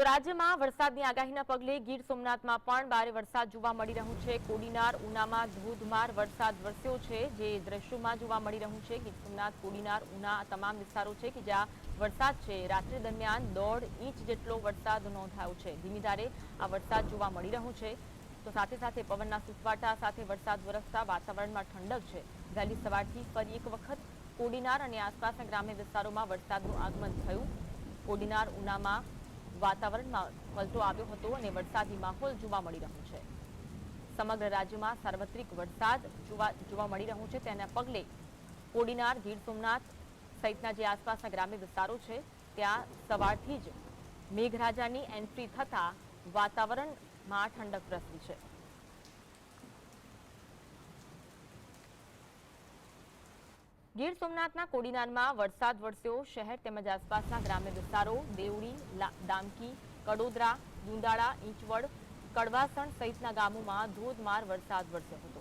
તો રાજ્યમાં વરસાદની આગાહીના પગલે ગીર સોમનાથમાં પણ ભારે વરસાદ જોવા મળી રહ્યું છે. કોડીનાર, ઉનામાં ધોધમાર વરસાદ વરસ્યો છે. જે દ્રશ્યોમાં જોવા મળી રહ્યું છે ગીર સોમનાથ, કોડીનાર, ઉના તમામ વિસ્તારો છે કે જ્યાં વરસાદ છે. રાત્રિ દરમિયાન દોઢ ઇંચ જેટલો વરસાદ નોંધાયો છે. ધીમી ધારે આ વરસાદ જોવા મળી રહ્યું છે. તો સાથે સાથે પવનના સુસવાટા સાથે વરસાદ વરસતા વાતાવરણમાં ઠંડક છે. વહેલી સવારથી ફરી એક વખત કોડીનાર અને આસપાસના ગ્રામ્ય વિસ્તારોમાં વરસાદનું આગમન થયું. કોડીનાર, ઉનામાં વાતાવરણમાં પલટો આવ્યો હતો અને વરસાદી માહોલ જોવા મળી રહ્યો છે. સમગ્ર રાજ્યમાં સાર્વત્રિક વરસાદ જોવા જોવા મળી રહ્યો છે. તેના પગલે કોડીનાર, ગીર સોમનાથ સહિતના જે આસપાસના ગ્રામ્ય વિસ્તારો છે, ત્યાં સવારથી જ મેઘરાજાની એન્ટ્રી થતાં વાતાવરણમાં ઠંડક પ્રસરી છે. ગીર સોમનાથના કોડીનારમાં વરસાદ વરસ્યો. શહેર તેમજ આસપાસના ગ્રામ્ય વિસ્તારો દેવડી દામકી કડોદરા દુંદાળા ઈંચવડ કડવાસણ સહિતના ગામોમાં ધોધમાર વરસાદ વરસ્યો હતો.